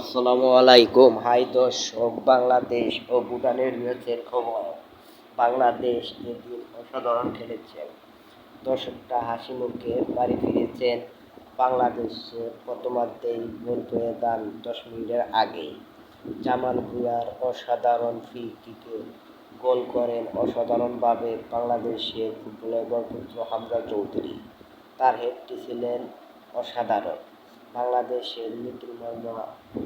আসসালামু আলাইকুম। হাই দর্শক বাংলাদেশ ও ভুটানের ম্যাচের খবর। বাংলাদেশ এদিন অসাধারণ খেলেছেন দর্শকটা হাসি মুখে বাড়ি ফিরেছেন বাংলাদেশে প্রথমার্ধেই গোল পেয়ে দান দশ মিনিটের আগেই। জামাল ভুঁইয়ার অসাধারণ ফ্রি কিকে গোল করেন অসাধারণভাবে বাংলাদেশের ফুটবলের গণপুত্র হামজা চৌধুরী। তার হেডটি ছিলেন অসাধারণ। বাংলাদেশের মিতুল মার্মা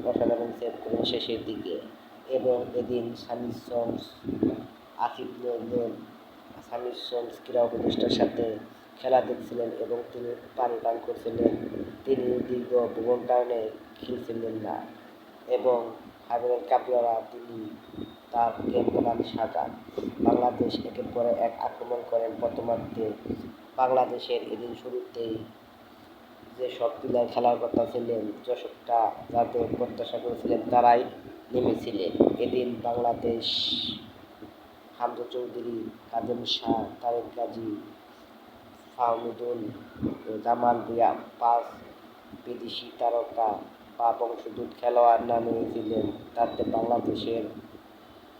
অসাধারণ সেভ করেন শেষের দিকে। এবং এদিন সামির সন্স, আসিফ নজরুল, সামির সন্স ক্রীড়া উপদেষ্টার সাথে খেলা দেখছিলেন এবং তিনি পানি পান করছিলেন। তিনি দীর্ঘ ভ্রমণ কারণে খেলছিলেন না এবং হাবিবের কাপিয়ারা তিনি তার প্ল্যান সাজান বাংলাদেশ একের পরে এক আক্রমণ করেন প্রথমার্ধে বাংলাদেশের এদিন শুরুতেই যে সব প্লেয়ার খেলার কথা ছিলেন দর্শকটা যাদের প্রত্যাশা করেছিলেন, তারাই নেমেছিলেন। এদিন বাংলাদেশ হামজা চৌধুরী কাদেম শাহ, তারেক গাজী, ফাহমুদুল জামাল ভুয়া পাঁচ বিদেশি তারকা বা বংশদূত খেলোয়াড় নামিয়েছিলেন তাতে বাংলাদেশের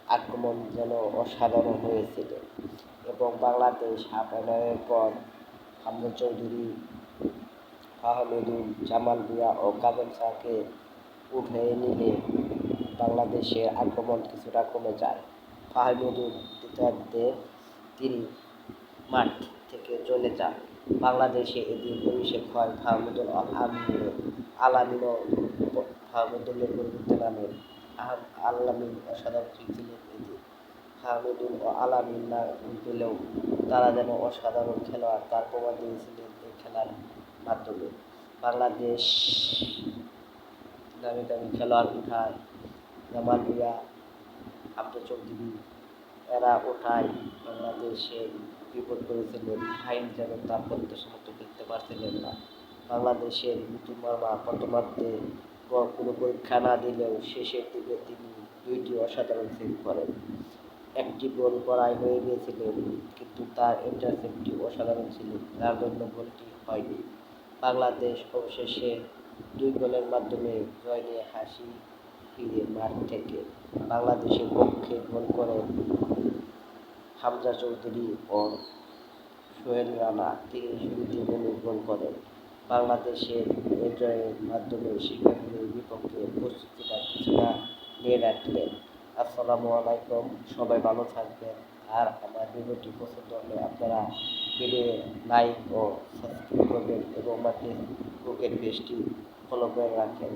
আক্রমণ যেন অসাধারণ হয়েছিল। এবং বাংলাদেশ হাফ পর হামজা চৌধুরী আহমেদুল জামাল ভুয়া ও কাদের শাহকে উঠে নিলে বাংলাদেশের আক্রমণ কিছুটা কমে যায়। ফাহমিদুল দ্বিতীয়ার্ধে তিনি মাঠ থেকে চলে যান। বাংলাদেশে এদিন অভিষেক হয় ফাহমিদুল আমিন আলামিন ফাহমিদুলের পরিবর্তে নামেন আহম আলামিন অসাধারণ ছিলেন এদিন। ফাহমিদুল ও আলামিন না পেলেও তারা যেন অসাধারণ খেলোয়াড়, তার প্রমাণ দিয়েছিলেন এই খেলার মাধ্যমে। বাংলাদেশ দামি দামি খেলোয়াড় উঠায়। জামাল ভুয়া আব্দুল চৌধুরী, এরা ওঠায় বাংলাদেশের বিপদ করেছিলেন হাইন যেন তার প্রত্যাশা মতো দেখতে পারছিলেন না। বাংলাদেশের মিতুল মার্মা প্রথমার্ধে কোনো পরীক্ষা না দিলেও শেষের দিকে তিনি দুইটি অসাধারণ সেভ করেন। একটি গোল করাই হয়ে গিয়েছিলেন, কিন্তু তার ইন্টারসেপ্টটি অসাধারণ ছিল। যার জন্য গোলটি হয়নি। বাংলাদেশ অবশেষে দুই গোলের মাধ্যমে জয় নিয়ে হাসি ফিরে মাঠ থেকে বাংলাদেশের পক্ষে গোল করেন হামজা চৌধুরী ও সোহেল রানা তিনি শুরুতে গোলে গোল করেন। বাংলাদেশের এ জয়ের মাধ্যমে সিঙ্গাপুরের বিপক্ষে প্রস্তুতিটা কিছুটা নিয়ে রাখলেন। আসসালামু আলাইকুম, সবাই ভালো থাকবেন। আর আমার ভিডিওটি পছন্দ হলে আপনারা পেলে লাইক ও সাবস্ক্রাইব করবেন এবং মাঠে ক্রিকেট পেজটি ফলো করে রাখেন